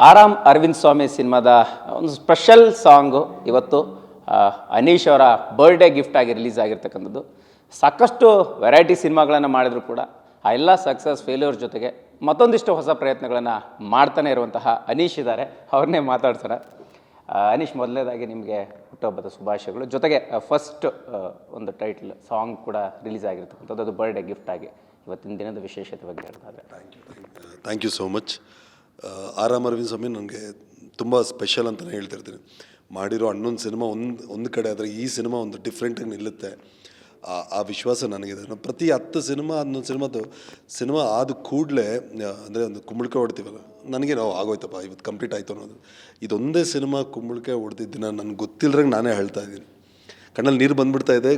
ಆರಾಮ್ ಅರವಿಂದ್ ಸ್ವಾಮಿ ಸಿನಿಮಾದ ಒಂದು ಸ್ಪೆಷಲ್ ಸಾಂಗು ಇವತ್ತು ಅನೀಶ್ ಅವರ ಬರ್ಡೇ ಗಿಫ್ಟ್ ಆಗಿ ರಿಲೀಸ್ ಆಗಿರ್ತಕ್ಕಂಥದ್ದು. ಸಾಕಷ್ಟು ವೆರೈಟಿ ಸಿನಿಮಾಗಳನ್ನು ಮಾಡಿದ್ರು ಕೂಡ, ಆ ಎಲ್ಲ ಸಕ್ಸಸ್ ಫೇಲ್ಯೂರ್ ಜೊತೆಗೆ ಮತ್ತೊಂದಿಷ್ಟು ಹೊಸ ಪ್ರಯತ್ನಗಳನ್ನು ಮಾಡ್ತಾನೆ ಇರುವಂತಹ ಅನೀಶ್ ಇದ್ದಾರೆ. ಅವ್ರನ್ನೇ ಮಾತಾಡ್ತಾರೆ ಅನೀಶ್, ಮೊದಲನೇದಾಗಿ ನಿಮಗೆ ಹುಟ್ಟುಹಬ್ಬದ ಶುಭಾಶಯಗಳು. ಜೊತೆಗೆ ಫಸ್ಟ್ ಒಂದು ಟೈಟ್ಲ್ ಸಾಂಗ್ ಕೂಡ ರಿಲೀಸ್ ಆಗಿರ್ತಕ್ಕಂಥದ್ದು. ಅದು ಬರ್ಡೇ ಗಿಫ್ಟ್ ಆಗಿ ಇವತ್ತಿನ ದಿನದ ವಿಶೇಷತೆ ಬಗ್ಗೆ ಹೇಳ್ತಾರೆ thank you so much are am Arvind Swamy ನನಗೆ ತುಂಬ ಸ್ಪೆಷಲ್ ಅಂತಲೇ ಹೇಳ್ತಿರ್ತೀನಿ ಮಾಡಿರೋ ಹನ್ನೊಂದು ಸಿನಿಮಾ ಒಂದು ಒಂದು ಕಡೆ ಆದರೆ ಈ ಸಿನಿಮಾ ಒಂದು ಡಿಫ್ರೆಂಟಾಗಿ ನಿಲ್ಲುತ್ತೆ. ಆ ಆ ವಿಶ್ವಾಸ ನನಗಿದೆ. ನಾನು ಪ್ರತಿ ಹತ್ತು ಸಿನಿಮಾ, ಹನ್ನೊಂದು ಸಿನಿಮಾದು ಸಿನಿಮಾ ಆದ ಕೂಡಲೇ ಅಂದರೆ ಒಂದು ಕುಂಬಳಕೆ ಹೊಡ್ತೀವಲ್ಲ, ನನಗೆ ನಾವು ಆಗೋಯ್ತಪ್ಪ ಇವತ್ತು ಕಂಪ್ಲೀಟ್ ಆಯಿತು ಅನ್ನೋದು. ಇದೊಂದೇ ಸಿನಿಮಾ ಕುಂಬಳಕೆ ಹೊಡೆದಿದ್ದಿನ ನನಗೆ ಗೊತ್ತಿಲ್ಲದಂಗೆ ನಾನೇ ಹೇಳ್ತಾ ಇದ್ದೀನಿ. ಕಣ್ಣಲ್ಲಿ ನೀರು ಬಂದ್ಬಿಡ್ತಾ ಇದೆ.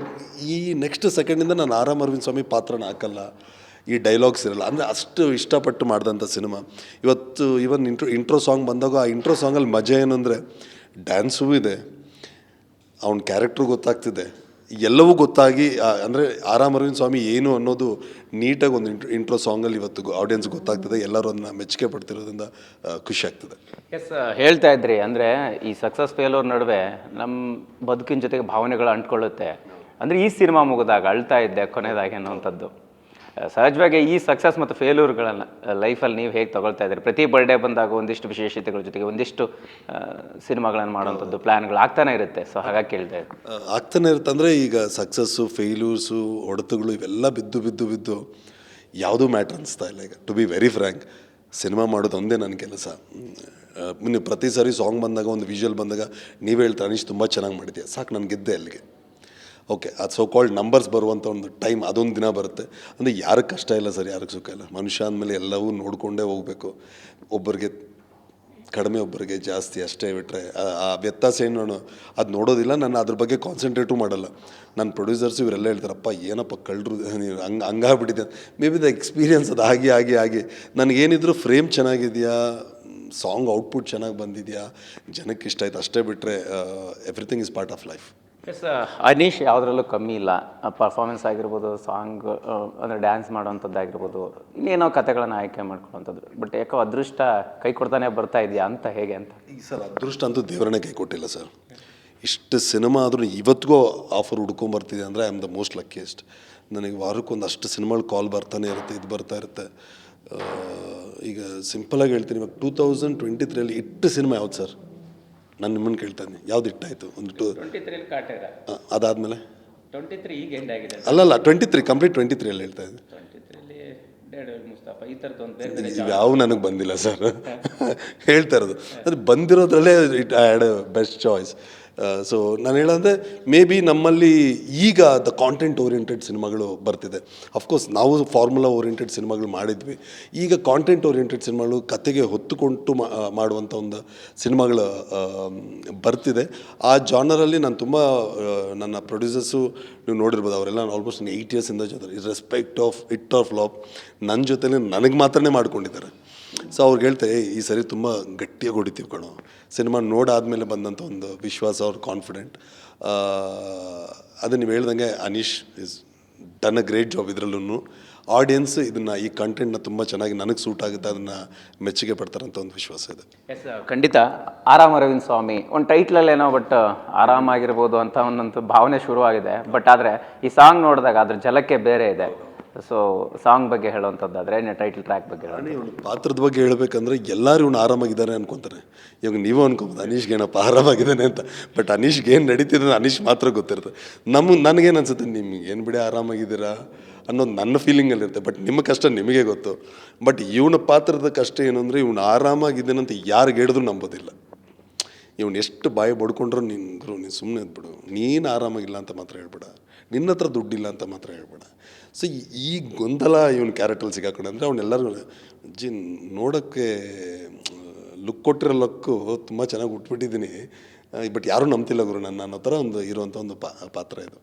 ಈ ನೆಕ್ಸ್ಟ್ ಸೆಕೆಂಡಿಂದ ನಾನು ಆರಾಮ್ ಅರವಿಂದ್ ಸ್ವಾಮಿ ಪಾತ್ರನ ಹಾಕಲ್ಲ. ಈ ಡೈಲಾಗ್ಸ್ ಇರಲ್ಲ. ಅಂದರೆ ಅಷ್ಟು ಇಷ್ಟಪಟ್ಟು ಮಾಡಿದಂಥ ಸಿನಿಮಾ. ಇವತ್ತು ಇವನ್ ಇಂಟ್ರೋ ಇಂಟ್ರೋ ಸಾಂಗ್ ಬಂದಾಗ ಆ ಇಂಟ್ರೋ ಸಾಂಗಲ್ಲಿ ಮಜಾ ಏನಂದರೆ ಡ್ಯಾನ್ಸೂ ಇದೆ. ಅವನ ಕ್ಯಾರೆಕ್ಟ್ರು ಗೊತ್ತಾಗ್ತಿದೆ. ಎಲ್ಲವೂ ಗೊತ್ತಾಗಿ ಅಂದರೆ ಆರಾಮ್ ಅರವಿಂದ್ ಸ್ವಾಮಿ ಏನು ಅನ್ನೋದು ನೀಟಾಗಿ ಒಂದು ಇಂಟ್ರೋ ಇಂಟ್ರೋ ಸಾಂಗಲ್ಲಿ ಇವತ್ತು ಆಡಿಯನ್ಸ್ ಗೊತ್ತಾಗ್ತದೆ. ಎಲ್ಲರೂ ಅದನ್ನ ಮೆಚ್ಚುಗೆ ಪಡ್ತಿರೋದ್ರಿಂದ ಖುಷಿ ಆಗ್ತದೆ. ಎಸ್ ಹೇಳ್ತಾ ಇದ್ರಿ. ಅಂದರೆ ಈ ಸಕ್ಸಸ್ ಫೇಲೋರ್ ನಡುವೆ ನಮ್ಮ ಬದುಕಿನ ಜೊತೆಗೆ ಭಾವನೆಗಳು ಅಂಟ್ಕೊಳ್ಳುತ್ತೆ. ಅಂದರೆ ಈ ಸಿನಿಮಾ ಮುಗಿದಾಗ ಅಳ್ತಾ ಇದ್ದೆ ಕೊನೆಯದಾಗಿ ಅನ್ನೋವಂಥದ್ದು. ಸಹಜವಾಗಿ ಈ ಸಕ್ಸಸ್ ಮತ್ತು ಫೇಲ್ಯೂರ್ಗಳನ್ನು ಲೈಫಲ್ಲಿ ನೀವು ಹೇಗೆ ತಗೊಳ್ತಾ ಇದ್ದೀರಿ? ಪ್ರತಿ ಬರ್ಡೇ ಬಂದಾಗ ಒಂದಿಷ್ಟು ವಿಶೇಷತೆಗಳ ಜೊತೆಗೆ ಒಂದಿಷ್ಟು ಸಿನಿಮಾಗಳನ್ನು ಮಾಡುವಂಥದ್ದು ಪ್ಲ್ಯಾನ್ಗಳು ಆಗ್ತಾನೆ ಇರುತ್ತೆ. ಸೊ ಹಾಗಾಗಿ ಕೇಳ್ತಾ ಇದ್ದೀನಿ ಆಗ್ತಾನೆ ಇರುತ್ತೆ ಅಂದರೆ ಈಗ ಸಕ್ಸಸ್ಸು ಫೇಲ್ಯೂರ್ಸು ಹೊಡೆತಗಳು ಇವೆಲ್ಲ ಬಿದ್ದು ಬಿದ್ದು ಬಿದ್ದು ಯಾವುದೂ ಮ್ಯಾಟ್ರ್ ಅನಿಸ್ತಾ ಇಲ್ಲ ಈಗ. To be very frank cinema ಮಾಡೋದು ಒಂದೇ ನನ್ನ ಕೆಲಸ. ನೀವು ಪ್ರತಿ ಸಾರಿ ಸಾಂಗ್ ಬಂದಾಗ ಒಂದು ವಿಜುವಲ್ ಬಂದಾಗ ನೀವು ಹೇಳ್ತಾ ಅನಿಶ್ ತುಂಬ ಚೆನ್ನಾಗಿ ಮಾಡಿದ್ಯಾ? ಸಾಕು ನನಗೆ ಗೆದ್ದೆ ಅಲ್ಲಿಗೆ. ಓಕೆ ಅದು ಸೋ ಕಾಲ್ಡ್ ನಂಬರ್ಸ್ ಬರುವಂಥ ಒಂದು ಟೈಮ್ ಅದೊಂದು ದಿನ ಬರುತ್ತೆ. ಅಂದರೆ ಯಾರಿಗೆ ಕಷ್ಟ ಇಲ್ಲ ಸರ್, ಯಾರಿಗೆ ಸುಖ ಇಲ್ಲ. ಮನುಷ್ಯ ಅಂದಮೇಲೆ ಎಲ್ಲವೂ ನೋಡಿಕೊಂಡೇ ಹೋಗಬೇಕು. ಒಬ್ಬರಿಗೆ ಕಡಿಮೆ, ಒಬ್ಬರಿಗೆ ಜಾಸ್ತಿ ಅಷ್ಟೇ ಬಿಟ್ಟರೆ ಆ ವ್ಯತ್ಯಾಸ ಏನು ನಾನು ಅದು ನೋಡೋದಿಲ್ಲ. ನಾನು ಅದ್ರ ಬಗ್ಗೆ ಕಾನ್ಸಂಟ್ರೇಟು ಮಾಡಲ್ಲ. ನನ್ನ ಪ್ರೊಡ್ಯೂಸರ್ಸ್ ಇವರೆಲ್ಲ ಹೇಳ್ತಾರಪ್ಪ ಏನಪ್ಪ ಕಳ್ಳರು ನೀವು ಹಂಗೆ ಹಂಗಾಗ್ಬಿಟ್ಟಿದೆ ಮೇ ಬಿ ದ ಎಕ್ಸ್ಪೀರಿಯನ್ಸ್ ಅದು ಆಗಿ ಆಗಿ ಆಗಿ. ನನಗೇನಿದ್ರು ಫ್ರೇಮ್ ಚೆನ್ನಾಗಿದೆಯಾ? ಸಾಂಗ್ ಔಟ್ಪುಟ್ ಚೆನ್ನಾಗಿ ಬಂದಿದೆಯಾ? ಜನಕ್ಕೆ ಇಷ್ಟ ಆಯ್ತು. ಅಷ್ಟೇ ಬಿಟ್ಟರೆ everything is part of life as Aneesh ಯಾವುದ್ರಲ್ಲೂ ಕಮ್ಮಿ ಇಲ್ಲ. ಪರ್ಫಾರ್ಮೆನ್ಸ್ ಆಗಿರ್ಬೋದು ಸಾಂಗ್ ಅಂದರೆ ಡ್ಯಾನ್ಸ್ ಮಾಡೋವಂಥದ್ದಾಗಿರ್ಬೋದು ಇನ್ನೇನೋ ಕಥೆಗಳನ್ನು ಆಯ್ಕೆ ಮಾಡ್ಕೊಳ್ಳೋಂಥದ್ದು ಬಟ್ ಯಾಕೋ ಅದೃಷ್ಟ ಕೈ ಕೊಡ್ತಾನೆ ಬರ್ತಾ ಇದೆಯಾ ಅಂತ, ಹೇಗೆ ಅಂತ? ಈ ಸರ್ ಅದೃಷ್ಟ ಅಂತೂ ದೇವರನ್ನೇ ಕೈ ಕೊಟ್ಟಿಲ್ಲ ಸರ್ ಇಷ್ಟು ಸಿನಿಮಾ ಆದರೂ ಇವತ್ತಿಗೂ ಆಫರ್ ಹುಡ್ಕೊಂಬರ್ತಿದೆ ಅಂದರೆ I am the most luckiest ನನಗೆ ವಾರಕ್ಕೊಂದು ಅಷ್ಟು ಸಿನಿಮಾಗಳು ಕಾಲ್ ಬರ್ತಾನೆ ಇರುತ್ತೆ, ಇದು ಬರ್ತಾ ಇರುತ್ತೆ. ಈಗ ಸಿಂಪಲಾಗಿ ಹೇಳ್ತೀನಿ, ಇವಾಗ ಟೂ ತೌಸಂಡ್ ಟ್ವೆಂಟಿ ತ್ರೀಯಲ್ಲಿ ಇಟ್ಟು ಸಿನಿಮಾ ಯಾವ್ದು ಸರ್ ನಾನು ನಿಮ್ಮನ್ನು ಕೇಳ್ತಾ ಇದ್ದೀನಿ. ಯಾವ್ದು ಇಟ್ಟಾಯ್ತು ಒಂದು ಟು ಅದಾದ್ಮೇಲೆ? ಟ್ವೆಂಟಿ ತ್ರೀ ಈಗ ಎಂಡ್ ಆಗಿದೆ ಅಲ್ಲಲ್ಲ ಟ್ವೆಂಟಿ ತ್ರೀ ಕಂಪ್ಲೀಟ್ ಟ್ವೆಂಟಿ ತ್ರೀಯಲ್ಲಿ ಹೇಳ್ತಾ ಇದ್ದೀನಿ. ಯಾವ ನನಗೆ ಬಂದಿಲ್ಲ ಸರ್. ಹೇಳ್ತಾ ಇರೋದು. ಅದು ಬಂದಿರೋದ್ರಲ್ಲೇ it had best choice so ನಾನು ಹೇಳಂದ್ರೆ ಮೇ ಬಿ ನಮ್ಮಲ್ಲಿ ಈಗ ದ ಕಾಂಟೆಂಟ್ ಓರಿಯೆಂಟೆಡ್ ಸಿನಿಮಾಗಳು ಬರ್ತಿದೆ. ಅಫ್ಕೋರ್ಸ್ ನಾವು ಫಾರ್ಮುಲಾ ಓರಿಯೆಂಟೆಡ್ ಸಿನಿಮಾಗಳು ಮಾಡಿದ್ವಿ. ಈಗ ಕಾಂಟೆಂಟ್ ಓರಿಯೆಂಟೆಡ್ ಸಿನಿಮಾಗಳು ಕತೆಗೆ ಹೊತ್ತುಕೊಂಡು ಮಾಡುವಂಥ ಒಂದು ಸಿನಿಮಾಗಳು ಬರ್ತಿದೆ. ಆ ಜಾನರಲ್ಲಿ ನಾನು ತುಂಬ ನನ್ನ ಪ್ರೊಡ್ಯೂಸರ್ಸು ನೀವು ನೋಡಿರ್ಬೋದು, ಅವರೆಲ್ಲ ಆಲ್ಮೋಸ್ಟ್ ಏಯ್ಟ್ ಇಯರ್ಸಿಂದ ಜೊತೆ is respect of it are flop ನನ್ನ ಜೊತೆನೇ ನನಗೆ ಮಾತ್ರನೇ ಮಾಡ್ಕೊಂಡಿದ್ದಾರೆ. ಸೊ ಅವ್ರಿಗೆ ಹೇಳ್ತಾರೆ "ಏಯ್, ಈ ಸರಿ ತುಂಬ ಗಟ್ಟಿಯಾಗಿ ಹೊಡಿತೀವಿ ಕಣೋ. ಸಿನಿಮಾ ನೋಡಾದಮೇಲೆ ಬಂದಂಥ ಒಂದು ವಿಶ್ವಾಸ ಅವ್ರ ಕಾನ್ಫಿಡೆಂಟ್ ಅದು ನೀವು ಹೇಳ್ದಂಗೆ Aneesh is done a great job ಇದರಲ್ಲೂ ಆಡಿಯನ್ಸ್ ಇದನ್ನು ಈ ಕಂಟೆಂಟ್ನ ತುಂಬ ಚೆನ್ನಾಗಿ ನನಗೆ ಸೂಟ್ ಆಗುತ್ತೆ ಅದನ್ನು ಮೆಚ್ಚುಗೆ ಪಡ್ತಾರಂತ ಒಂದು ವಿಶ್ವಾಸ ಇದೆ. ಎಸ್ ಖಂಡಿತ. ಆರಾಮ್ ಅರವಿಂದ್ ಸ್ವಾಮಿ. ಒಂದು ಟೈಟ್ಲಲ್ಲಿ ಏನೋ ಬಟ್ ಆರಾಮಾಗಿರ್ಬೋದು ಅಂತ ಒಂದಂತ ಭಾವನೆ ಶುರುವಾಗಿದೆ. ಬಟ್ ಆದರೆ ಈ ಸಾಂಗ್ ನೋಡಿದಾಗ ಅದ್ರ ಜಲಕ್ಕೆ ಬೇರೆ ಇದೆ. ಸೊ ಸಾಂಗ್ ಬಗ್ಗೆ ಹೇಳುವಂಥದ್ದಾದ್ರೆ ಟೈಟಲ್ ಟ್ರ್ಯಾಕ್ ಬಗ್ಗೆ ಹೇಳೋಣ ಇವನು ಪಾತ್ರದ ಬಗ್ಗೆ ಹೇಳಬೇಕಂದ್ರೆ ಎಲ್ಲರೂ ಇವನು ಆರಾಮಾಗಿದ್ದಾನೆ ಅನ್ಕೊಂತಾರೆ. ಇವಾಗ ನೀವು ಅನ್ಕೊಬೋದು, ಅನೀಶ್ಗೆ ಏನಪ್ಪ ಆರಾಮಾಗಿದ್ದಾನೆ ಅಂತ. ಬಟ್ ಅನೀಶ್ಗೆ ಏನು ನಡೀತಿದೆ ಅನೀಶ್ ಮಾತ್ರ ಗೊತ್ತಿರುತ್ತೆ. ನಮ್ಮ, ನನಗೇನು ಅನ್ಸುತ್ತೆ, ನಿಮ್ಗೆ ಏನು ಬಿಡಿ ಆರಾಮಾಗಿದ್ದೀರಾ ಅನ್ನೋದು ನನ್ನ ಫೀಲಿಂಗಲ್ಲಿರುತ್ತೆ ಬಟ್ ನಿಮ್ಮ ಕಷ್ಟ ನಿಮಗೆ ಗೊತ್ತು. ಬಟ್ ಇವನ ಪಾತ್ರದ ಕಷ್ಟ ಏನು ಅಂದರೆ ಇವನು ಆರಾಮಾಗಿದ್ದಾನಂತ ಯಾರಿಗೆ ಹೇಳಿದ್ರು ನಂಬೋದಿಲ್ಲ. ಇವನು ಎಷ್ಟು ಬಾಯಿ ಬಡ್ಕೊಂಡ್ರು ನಿಂದ್ರು ನೀನು ಸುಮ್ಮನೆ ಇದ್ಬಿಡು. ನೀನು ಆರಾಮಾಗಿಲ್ಲ ಅಂತ ಮಾತ್ರ ಹೇಳ್ಬೇಡ. ನಿನ್ನ ಹತ್ರ ದುಡ್ಡಿಲ್ಲ ಅಂತ ಮಾತ್ರ ಹೇಳ್ಬೇಡ. ಸೊ ಈ ಗೊಂದಲ ಇವನು ಕ್ಯಾರೆಕ್ಟರ್ ಸಿಗಾಕೊಂಡೆ. ಅಂದರೆ ಅವನ್ನೆಲ್ಲರೂ ಜಿ, ನೋಡೋಕ್ಕೆ, ಲುಕ್ ಕೊಟ್ಟಿರೋ ಲಕ್ಕು ತುಂಬ ಚೆನ್ನಾಗಿ ಉಟ್ಬಿಟ್ಟಿದ್ದೀನಿ. ಬಟ್ ಯಾರೂ ನಂಬ್ತಿಲ್ಲ ಗುರು ನನ್ನ ಅನ್ನೋ ಥರ ಒಂದು ಇರುವಂಥ ಒಂದು ಪಾತ್ರ ಇದು.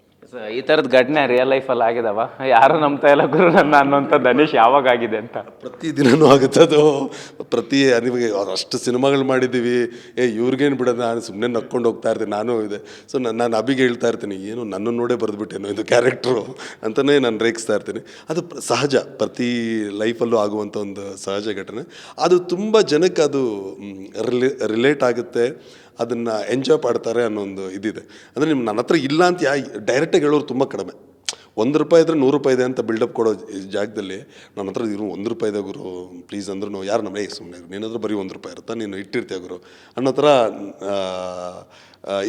ಈ ಥರದ ಘಟನೆ ರಿಯಲ್ ಲೈಫಲ್ಲಿ ಆಗಿದಾವ. ಯಾರು ನಂಬ್ತಾ ಇಲ್ಲ ಗುರು ನನ್ನ ಅನ್ನೋಂಥ ಧನುಷ್ ಯಾವಾಗ ಆಗಿದೆ ಅಂತ. ಪ್ರತಿ ದಿನನೂ ಆಗುತ್ತೆ ಅದು. ಪ್ರತಿ ನಿಮಗೆ ಅಷ್ಟು ಸಿನಿಮಾಗಳು ಮಾಡಿದ್ದೀವಿ. ಏ, ಇವ್ರಿಗೇನು ಬಿಡೋದು ನಾನು ಸುಮ್ಮನೆ ನಕ್ಕೊಂಡು ಹೋಗ್ತಾ ಇರ್ತೀನಿ, ನಾನು ಇದೆ. ಸೊ ನಾನು ನಾನು ಅಭಿಗೆ ಹೇಳ್ತಾ ಇರ್ತೀನಿ, ಏನು ನನ್ನನ್ನು ನೋಡೇ ಬರೆದ್ಬಿಟ್ಟೇನೋ ಇದು ಕ್ಯಾರೆಕ್ಟ್ರು ಅಂತಲೇ ನಾನು ರೇಗಿಸ್ತಾ ಇರ್ತೀನಿ. ಅದು ಸಹಜ, ಪ್ರತಿ ಲೈಫಲ್ಲೂ ಆಗುವಂಥ ಒಂದು ಸಹಜ ಘಟನೆ. ಅದು ತುಂಬ ಜನಕ್ಕೆ ಅದು ರಿಲೇ ರಿಲೇಟ್ ಆಗುತ್ತೆ. ಅದನ್ನು ಎಂಜಾಯ್ ಮಾಡ್ತಾರೆ ಅನ್ನೋ ಒಂದು ಇದಿದೆ. ಅಂದರೆ ನಿಮ್ಮ ನನ್ನ ಹತ್ರ ಇಲ್ಲ ಅಂತ ಯಾ ಡೈರೆಕ್ಟಾಗಿ ಹೇಳೋರು ತುಂಬ ಕಡಿಮೆ. ಒಂದು ರೂಪಾಯಿ ಇದ್ರೆ ನೂರು ರೂಪಾಯಿ ಇದೆ ಅಂತ ಬಿಲ್ಡಪ್ ಕೊಡೋ ಜಾಗದಲ್ಲಿ ನನ್ನ ಹತ್ರ ಇರು, ಒಂದು ರೂಪಾಯಿ ಇದೆ ಗುರು ಪ್ಲೀಸ್ ಅಂದ್ರೂ ಯಾರು ನಮ್ಮ ಏ ಸುಮ್ಮನೆ ನೀನಾದರೂ ಬರೀ ಒಂದು ರೂಪಾಯಿ ಇರುತ್ತಾ? ನೀನು ಇಟ್ಟಿರ್ತೀಯ ಗುರು? ಅನ್ನೋ ಥರ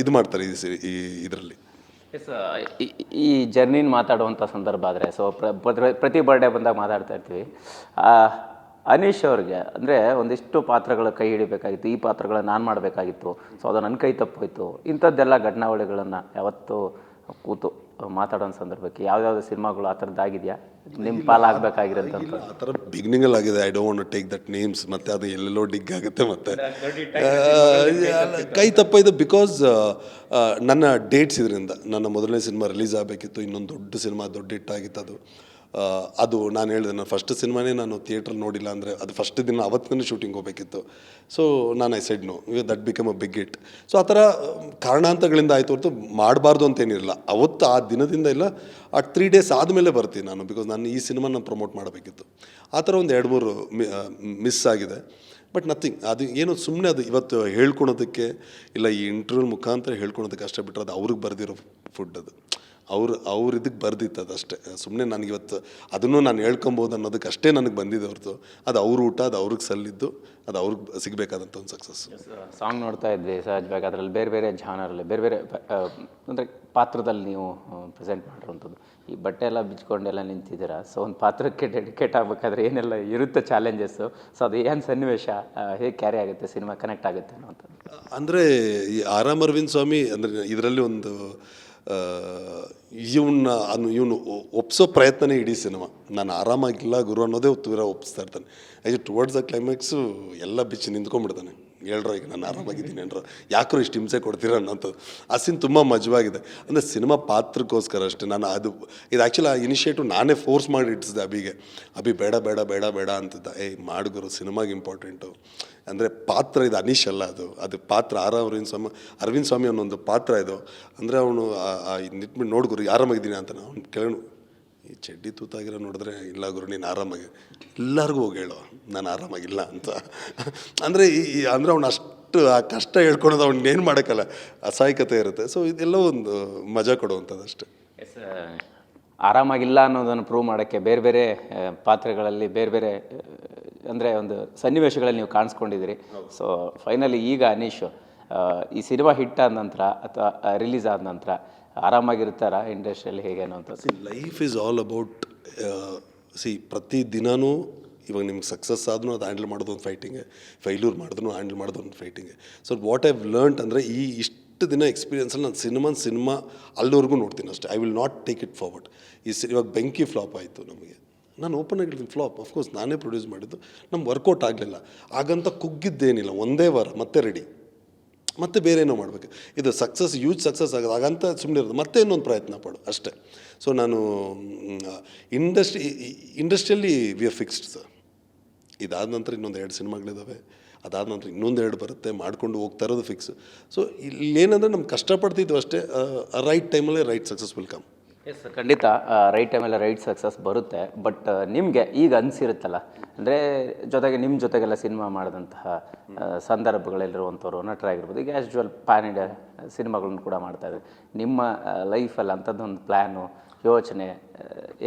ಇದು ಮಾಡ್ತಾರೆ ಈ ಇದರಲ್ಲಿ. ಈ ಜರ್ನಿನ ಮಾತಾಡುವಂಥ ಸಂದರ್ಭ ಆದರೆ ಸೊ ಪ್ರತಿ ಬರ್ಡೇ ಬಂದಾಗ ಮಾತಾಡ್ತಾ ಇರ್ತೀವಿ. ಅನೀಶ್ ಅವ್ರಿಗೆ ಅಂದರೆ ಒಂದಿಷ್ಟು ಪಾತ್ರಗಳ ಕೈ ಹಿಡಿಬೇಕಾಗಿತ್ತು ಈ ಪಾತ್ರಗಳ ನಾನು ಮಾಡಬೇಕಾಗಿತ್ತು ಸೊ ಅದು ನನ್ನ ಕೈ ತಪ್ಪೋಯ್ತು ಇಂಥದ್ದೆಲ್ಲ ಘಟನಾವಳಿಗಳನ್ನು ಯಾವತ್ತೂ ಕೂತು ಮಾತಾಡೋ ಸಂದರ್ಭಕ್ಕೆ ಯಾವ್ದಾವ್ದು ಸಿನಿಮಾಗಳು ಆ ಥರದ್ದಾಗಿದೆಯಾ ನಿಮ್ಮ ಪಾಲಾಗಬೇಕಾಗಿರೋಂಥ ಆ ಥರ ಬಿಗಿನಿಂಗಲ್ಲಿ ಆಗಿದೆ. I don't want take that names ಮತ್ತೆ ಅದು ಎಲ್ಲೆಲ್ಲೋ ಡಿಗ್ ಆಗುತ್ತೆ ಮತ್ತೆ. ಕೈ ತಪ್ಪಾಯಿತು. ಬಿಕಾಸ್ ನನ್ನ ಡೇಟ್ಸ್ ಇದರಿಂದ ನನ್ನ ಮೊದಲನೇ ಸಿನಿಮಾ ರಿಲೀಸ್ ಆಗಬೇಕಿತ್ತು ಇನ್ನೊಂದು ದೊಡ್ಡ ಸಿನಿಮಾ ದೊಡ್ಡ ಹಿಟ್ಟಾಗಿತ್ತು ಅದು. ಅದು ನಾನು ಹೇಳಿದೆ ನಾನು ಫಸ್ಟ್ ಸಿನಿಮಾನೇ ನಾನು ಥಿಯೇಟ್ರ್ ನೋಡಿಲ್ಲ ಅಂದರೆ ಅದು ಫಸ್ಟ್ ದಿನ ಅವತ್ತಿನ ಶೂಟಿಂಗ್ ಹೋಗಬೇಕಿತ್ತು. ಸೊ ನಾನು I said no that become a big it so ಆ ಥರ ಕಾರಣಾಂತರಗಳಿಂದ ಆಯಿತು ಹೊರತು ಮಾಡಬಾರ್ದು ಅಂತೇನಿರಲಿಲ್ಲ ಅವತ್ತು ಆ ದಿನದಿಂದ ಇಲ್ಲ, ಆ ತ್ರೀ ಡೇಸ್ ಆದಮೇಲೆ ಬರ್ತೀನಿ ನಾನು ಬಿಕಾಸ್ ನಾನು ಈ ಸಿನಿಮಾನ ಪ್ರಮೋಟ್ ಮಾಡಬೇಕಿತ್ತು. ಆ ಥರ ಒಂದು ಎರಡು ಮೂರು ಮಿಸ್ ಆಗಿದೆ. ಬಟ್ ನಥಿಂಗ್ ಅದು ಏನು ಸುಮ್ಮನೆ ಅದು ಇವತ್ತು ಹೇಳ್ಕೊಳೋದಕ್ಕೆ ಇಲ್ಲ ಈ ಇಂಟರ್ವ್ಯೂ ಮುಖಾಂತರ ಹೇಳ್ಕೊಳೋದಕ್ಕೆ ಅಷ್ಟೇ ಬಿಟ್ಟರೆ ಅದು ಅವ್ರಿಗೆ ಬರೆದಿರೋ ಫುಡ್ ಅದು. ಅವ್ರು ಅವ್ರ ಇದಕ್ಕೆ ಬರ್ದಿತ್ತು ಅದು ಅಷ್ಟೇ. ಸುಮ್ಮನೆ ನನಗೆ ಇವತ್ತು ಅದನ್ನು ನಾನು ಹೇಳ್ಕೊಬೋದು ಅನ್ನೋದಕ್ಕೆ ಅಷ್ಟೇ ನನಗೆ ಬಂದಿದೆ ಹೊರತು. ಅದು ಅವ್ರ ಊಟ ಅದು ಅವ್ರಿಗೆ ಸಲ್ಲಿದ್ದು ಅದು ಅವ್ರಿಗೆ ಸಿಗಬೇಕಾದಂಥ ಒಂದು ಸಕ್ಸಸ್ ಸಾಂಗ್ ನೋಡ್ತಾ ಇದ್ದೆ ಸಹಜವಾಗಿ. ಅದರಲ್ಲಿ ಬೇರೆ ಬೇರೆ ಜಾನರಲ್ಲಿ ಬೇರೆ ಬೇರೆ ಅಂದರೆ ಪಾತ್ರದಲ್ಲಿ ನೀವು ಪ್ರೆಸೆಂಟ್ ಮಾಡಿರುವಂಥದ್ದು. ಈ ಬಟ್ಟೆ ಎಲ್ಲ ಬಿಚ್ಕೊಂಡೆಲ್ಲ ನಿಂತಿದ್ದೀರಾ? ಸೊ ಒಂದು ಪಾತ್ರಕ್ಕೆ ಡೆಡಿಕೇಟ್ ಆಗಬೇಕಾದ್ರೆ ಏನೆಲ್ಲ ಇರುತ್ತೆ ಚಾಲೆಂಜಸ್ಸು ಸೊ ಅದು ಏನು ಸನ್ನಿವೇಶ ಹೇಗೆ ಕ್ಯಾರಿ ಆಗುತ್ತೆ ಸಿನಿಮಾ ಕನೆಕ್ಟ್ ಆಗುತ್ತೆ ಅನ್ನೋಂಥದ್ದು ಅಂದರೆ ಈ ಆರಾಮ್ ಅರವಿಂದ್ ಸ್ವಾಮಿ ಅಂದರೆ ಇದರಲ್ಲಿ ಒಂದು ಇವನ್ನ ಅನ್ನು ಇವನು ಒಪ್ಸೋ ಪ್ರಯತ್ನನೇ ಇಡೀ ಸಿನಿಮಾ. ನಾನು ಆರಾಮಾಗಿಲ್ಲ ಗುರು ಅನ್ನೋದೇ ಒಪ್ಪಿಸ್ತಾ ಇರ್ತಾನೆ. ಆ್ಯಸ್ ಟುವರ್ಡ್ಸ್ ದ ಕ್ಲೈಮ್ಯಾಕ್ಸು ಎಲ್ಲ ಬಿಚ್ಚಿ ನಿಂತ್ಕೊಂಡ್ಬಿಡ್ತಾನೆ. ಹೇಳ್ರೋ, ಈಗ ನಾನು ಆರಾಮಾಗಿದ್ದೀನಿ ಏನರ. ಯಾಕೋ ಇಷ್ಟು ಹಿಂಸೆ ಕೊಡ್ತೀರ ಅನ್ನೋಂಥದ್ದು. ಆ ಸೀನ್ ತುಂಬ ಮಜವಾಗಿದೆ. ಅಂದರೆ ಸಿನಿಮಾ ಪಾತ್ರಕ್ಕೋಸ್ಕರ ಅಷ್ಟೇ. ನಾನು ಅದು, ಇದು ಆ್ಯಕ್ಚುಲಿ ಆ ಇನಿಷಿಯೇಟಿವ್ ನಾನೇ ಫೋರ್ಸ್ ಮಾಡಿ ಇಟ್ಟಿಸಿದೆ ಅಭಿಗೆ. ಅಭಿ ಬೇಡ ಬೇಡ ಬೇಡ ಬೇಡ ಅಂತಿದ್ದ. ಏಯ್, ಮಾಡು ಗುರು ಸಿನಿಮಾಗೆ ಇಂಪಾರ್ಟೆಂಟು ಅಂದರೆ ಪಾತ್ರ ಇದು ಅನೀಶ್ ಅಲ್ಲ ಅದು. ಅದು ಪಾತ್ರ ಆರ ಅರವಿಂದ್ ಸ್ವಾಮಿ ಅರವಿಂದ್ ಸ್ವಾಮಿ ಅನ್ನೊಂದು ಪಾತ್ರ ಇದು. ಅಂದರೆ ಅವನು ನಿಟ್ಬಿಟ್ಟು ನೋಡು ಗುರು, ಆರಾಮಾಗಿದ್ದೀನಿ ಅಂತ ಅವ್ನು ಕೆಳಗಡೆ ಈ ಚಡ್ಡಿ ತೂತಾಗಿರೋ ನೋಡಿದ್ರೆ ಇಲ್ಲ ಗುರು ನೀನು ಆರಾಮಾಗಿ ಎಲ್ಲರಿಗೂ ಹೋಗಿ ಹೇಳು ನಾನು ಆರಾಮಾಗಿಲ್ಲ ಅಂತ. ಅಂದರೆ ಈ ಅಂದರೆ ಅವ್ನು ಅಷ್ಟು ಆ ಕಷ್ಟ ಹೇಳ್ಕೊಳೋದು ಅವ್ನು ಏನು ಮಾಡೋಕ್ಕಲ್ಲ ಅಸಹಾಯಕತೆ ಇರುತ್ತೆ. ಸೊ ಇದೆಲ್ಲ ಒಂದು ಮಜಾ ಕೊಡುವಂಥದ್ದು ಅಷ್ಟೇ. ಎಸ್ ಆರಾಮಾಗಿಲ್ಲ ಅನ್ನೋದನ್ನು ಪ್ರೂವ್ ಮಾಡೋಕ್ಕೆ ಬೇರೆ ಬೇರೆ ಪಾತ್ರೆಗಳಲ್ಲಿ ಪಾತ್ರಗಳಲ್ಲಿ ಬೇರೆ ಬೇರೆ ಅಂದರೆ ಒಂದು ಸನ್ನಿವೇಶಗಳಲ್ಲಿ ನೀವು ಕಾಣಿಸ್ಕೊಂಡಿದ್ದೀರಿ. ಸೊ ಫೈನಲಿ ಈಗ ಅನೀಶ್ ಈ ಸಿನಿಮಾ ಹಿಟ್ ಆದ ನಂತರ ಅಥವಾ ರಿಲೀಸ್ ಆದ ನಂತರ ಆರಾಮಾಗಿರ್ತಾರ ಇಂಡಸ್ಟ್ರಿಯಲ್ಲಿ ಹೇಗೆ ಅಂತ see life is all about see ಪ್ರತಿ ದಿನವೂ ಇವಾಗ ನಿಮ್ಗೆ ಸಕ್ಸಸ್ ಆದ್ರೂ ಅದು ಹ್ಯಾಂಡಲ್ ಮಾಡೋದು ಒಂದು ಫೈಟಿಂಗೆ ಫೈಲ್ಯೂರ್ ಮಾಡಿದ್ರು ಹ್ಯಾಂಡಲ್ ಮಾಡೋದು ಒಂದು ಫೈಟಿಂಗೆ ಸೊ ವಾಟ್ ಐವ್ ಲರ್ನ್ಟ್ ಅಂದರೆ ಈ ಇಷ್ಟು ದಿನ ಎಕ್ಸ್ಪೀರಿಯನ್ಸಲ್ಲಿ ನಾನು ಸಿನಿಮಾ ಸಿನಿಮಾ ಅಲ್ಲಿವರೆಗೂ ನೋಡ್ತೀನಿ ಅಷ್ಟೇ. I will not take it forward ಈ ಸಿ, ಇವಾಗ ಬೆಂಕಿ ಫ್ಲಾಪ್ ಆಯಿತು ನಮಗೆ. ನಾನು ಓಪನ್ ಆಗಿರ್ತೀನಿ ಫ್ಲಾಪ್ ಅಫ್ಕೋರ್ಸ್ ನಾನೇ ಪ್ರೊಡ್ಯೂಸ್ ಮಾಡಿದ್ದು. ನಮ್ಗೆ ವರ್ಕೌಟ್ ಆಗಲಿಲ್ಲ. ಹಾಗಂತ ಕುಗ್ಗಿದ್ದೇನಿಲ್ಲ, ಒಂದೇ ವಾರ, ಮತ್ತೆ ರೆಡಿ ಮತ್ತೆ ಬೇರೇನೋ ಮಾಡಬೇಕು. ಇದು ಸಕ್ಸಸ್ ಯೂಜ್ ಸಕ್ಸಸ್ ಆಗೋದು, ಹಾಗಂತ ಸುಮ್ಮನೆ ಇರೋದು. ಮತ್ತೆ ಇನ್ನೊಂದು ಪ್ರಯತ್ನ ಪಡು, ಅಷ್ಟೇ. ಸೊ ನಾನು ಇಂಡಸ್ಟ್ರಿ ಇಂಡಸ್ಟ್ರಿಯಲ್ಲಿ ವಿ ಆರ್ ಫಿಕ್ಸ್ಡ್ ಸರ್ ಇದಾದ ನಂತರ ಇನ್ನೊಂದು ಎರಡು ಸಿನಿಮಾಗಳಿದ್ದಾವೆ ಅದಾದ ನಂತರ ಇನ್ನೊಂದು ಎರಡು ಬರುತ್ತೆ. ಮಾಡ್ಕೊಂಡು ಹೋಗ್ತಾ ಇರೋದು ಫಿಕ್ಸ್ ಸೊ ಇಲ್ಲೇನಂದರೆ ನಮ್ಗೆ ಕಷ್ಟಪಡ್ತಿದ್ವು ಅಷ್ಟೇ. ರೈಟ್ ಟೈಮಲ್ಲೇ right success will come yes ಖಂಡಿತ ರೈಟ್ ಟೈಮೆಲ್ಲ ರೈಟ್ ಸಕ್ಸಸ್ ಬರುತ್ತೆ. ಬಟ್ ನಿಮಗೆ ಈಗ ಅನಿಸಿರುತ್ತಲ್ಲ? ಅಂದರೆ ಜೊತೆಗೆ ನಿಮ್ಮ ಜೊತೆಗೆಲ್ಲ ಸಿನಿಮಾ ಮಾಡಿದಂತಹ ಸಂದರ್ಭಗಳಲ್ಲಿರುವಂಥವ್ರು ನಟರಾಗಿರ್ಬೋದು ಈಗ ಆ್ಯಸ್ ಪ್ಯಾನ್ ಇಂಡಿಯಾ ಸಿನಿಮಾಗಳನ್ನು ಕೂಡ ಮಾಡ್ತಾ ಇದ್ದಾರೆ. ನಿಮ್ಮ ಲೈಫಲ್ಲಿ ಅಂಥದ್ದೊಂದು ಪ್ಲ್ಯಾನು ಯೋಚನೆ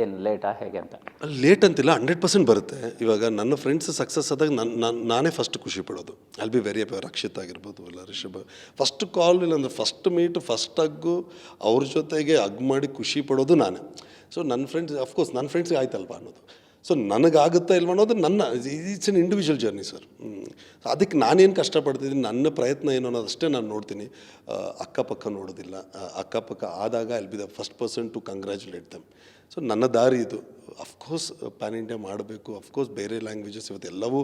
ಏನು ಲೇಟಾ ಹೇಗೆ ಅಂತ? ಲೇಟ್ ಅಂತಿಲ್ಲ ಹಂಡ್ರೆಡ್ ಪರ್ಸೆಂಟ್ ಬರುತ್ತೆ. ಇವಾಗ ನನ್ನ ಫ್ರೆಂಡ್ಸ್ ಸಕ್ಸಸ್ ಆದಾಗ ನನ್ನ ನಾನು ಫಸ್ಟ್ ಖುಷಿ ಪಡೋದು. ಅಲ್ಲಿ ಬಿ ವೆರಿ ರಕ್ಷಿತ್ ಆಗಿರ್ಬೋದು ಇಲ್ಲ ರಿಷಭ್ ಫಸ್ಟ್ ಕಾಲ್ ಇಲ್ಲ ಅಂದರೆ ಫಸ್ಟ್ ಮೀಟ್ ಫಸ್ಟ್ ಹಗ್ಗು ಅವ್ರ ಜೊತೆಗೆ ಹಗ್ ಮಾಡಿ ಖುಷಿ ಪಡೋದು ನಾನೇ. ಸೊ ನನ್ನ ಫ್ರೆಂಡ್ಸ್ ಅಫ್ಕೋರ್ಸ್ ನನ್ನ ಫ್ರೆಂಡ್ಸ್ಗೆ ಆಯ್ತಲ್ವಾ ಅನ್ನೋದು. ಸೊ ನನಗಾಗುತ್ತಾ ಇಲ್ವ ಅನ್ನೋದು ನನ್ನ it's an individual journey sir ಅದಕ್ಕೆ ನಾನೇನು ಕಷ್ಟಪಡ್ತಿದ್ದೀನಿ, ನನ್ನ ಪ್ರಯತ್ನ ಏನು ಅನ್ನೋದಷ್ಟೇ ನಾನು ನೋಡ್ತೀನಿ. ಅಕ್ಕಪಕ್ಕ ನೋಡೋದಿಲ್ಲ. ಅಕ್ಕಪಕ್ಕ ಆದಾಗ ಅಲ್ಲಿ be the first person to congratulate them so ನನ್ನ ದಾರಿ ಇದು. ಅಫ್ಕೋರ್ಸ್ ಪ್ಯಾನ್ ಇಂಡಿಯಾ ಮಾಡಬೇಕು. ಅಫ್ಕೋರ್ಸ್ ಬೇರೆ ಲ್ಯಾಂಗ್ವೇಜಸ್ ಇವತ್ತು ಎಲ್ಲವೂ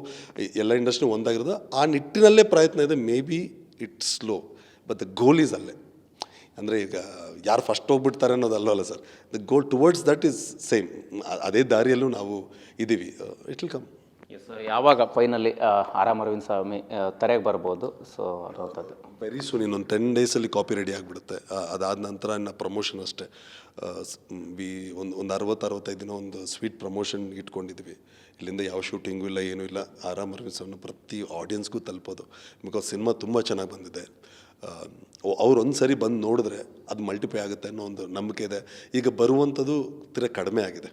ಎಲ್ಲ ಇಂಡಸ್ಟ್ರಿ ಒಂದಾಗಿರೋದು. ಆ ನಿಟ್ಟಿನಲ್ಲೇ ಪ್ರಯತ್ನ ಇದೆ. Maybe it's slow but the goal is ಅಲ್ಲೇ. ಅಂದರೆ ಈಗ ಯಾರು ಫಸ್ಟ್ ಹೋಗ್ಬಿಡ್ತಾರೆ ಅನ್ನೋದು ಅಲ್ಲವಲ್ಲ sir the go towards that is same ಅದೇ ದಾರಿಯಲ್ಲೂ ನಾವು ಇದ್ದೀವಿ. ಇಟ್ ವಿಲ್ ಕಮ್ ಎಸ್ ಯಾವಾಗ ಫೈನಲಿ ಆರಾಮ್ ಅರವಿಂದ್ ಸ್ವಾಮಿ ತೆರೆಗೆ ಬರ್ಬೋದು? ಸೊ ಅನ್ನೋಂಥದ್ದು ವೆರಿ ಸೂನ್ ಇನ್ನೊಂದು ಟೆನ್ ಡೇಸಲ್ಲಿ ಕಾಪಿ ರೆಡಿ ಆಗಿಬಿಡುತ್ತೆ. ಅದಾದ ನಂತರ ಇನ್ನು ಪ್ರಮೋಷನ್ ಅಷ್ಟೇ. ವಿ ಒಂದು ಒಂದು ಅರವತ್ತು ಅರವತ್ತೈದು ದಿನ ಒಂದು ಸ್ವೀಟ್ ಪ್ರಮೋಷನ್ ಇಟ್ಕೊಂಡಿದ್ವಿ. ಇಲ್ಲಿಂದ ಯಾವ ಶೂಟಿಂಗು ಇಲ್ಲ ಏನೂ ಇಲ್ಲ ಆರಾಮ್ ಅರವಿಂದ್ ಪ್ರತಿ ಆಡಿಯನ್ಸ್ಗೂ ತಲುಪೋದು. ಬಿಕಾಸ್ ಸಿನಿಮಾ ತುಂಬ ಚೆನ್ನಾಗಿ ಬಂದಿದೆ. ಅವ್ರು ಒಂದು ಸರಿ ಬಂದು ನೋಡಿದ್ರೆ ಅದು ಮಲ್ಟಿಪ್ಲೈ ಆಗುತ್ತೆ ಅನ್ನೋ ಒಂದು ನಂಬಿಕೆ ಇದೆ. ಈಗ ಬರುವಂಥದ್ದು ತೀರ ಕಡಿಮೆ ಆಗಿದೆ.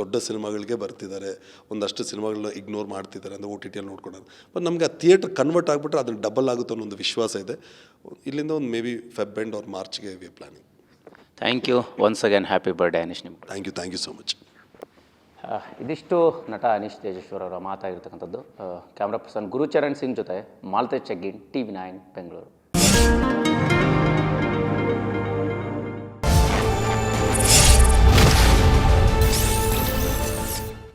ದೊಡ್ಡ ಸಿನಿಮಾಗಳಿಗೆ ಬರ್ತಿದ್ದಾರೆ. ಒಂದಷ್ಟು ಸಿನಿಮಾಗಳನ್ನ ಇಗ್ನೋರ್ ಮಾಡ್ತಿದ್ದಾರೆ ಅಂದರೆ ಓ ಟಿ ಟಿಯಲ್ಲಿ ನೋಡ್ಕೊಂಡು ಬಟ್ ನಮಗೆ ಆ ಥಿಯೇಟ್ರ್ ಕನ್ವರ್ಟ್ ಆಗಿಬಿಟ್ರೆ ಅದನ್ನು ಡಬಲ್ ಆಗುತ್ತೆ ಅನ್ನೋ ಒಂದು ವಿಶ್ವಾಸ ಇದೆ. ಇಲ್ಲಿಂದ ಒಂದು maybe Feb end or ಮಾರ್ಚ್ಗೆ we planning thank you once again happy birthday Anish ನಿಮ್ಗೆ. Thank you thank you so much ಇದಿಷ್ಟು ನಟ ಅನೀಶ್ ತೇಜೇಶ್ವರವರ ಮಾತಾಗಿರ್ತಕ್ಕಂಥದ್ದು. ಕ್ಯಾಮ್ರಾ ಪರ್ಸನ್ ಗುರುಚರಣ್ ಸಿಂಗ್ ಜೊತೆ ಮಾಲ್ತೆ ಚಗ್ಗಿನ್, ಟಿ ವಿ ನೈನ್, ಬೆಂಗಳೂರು.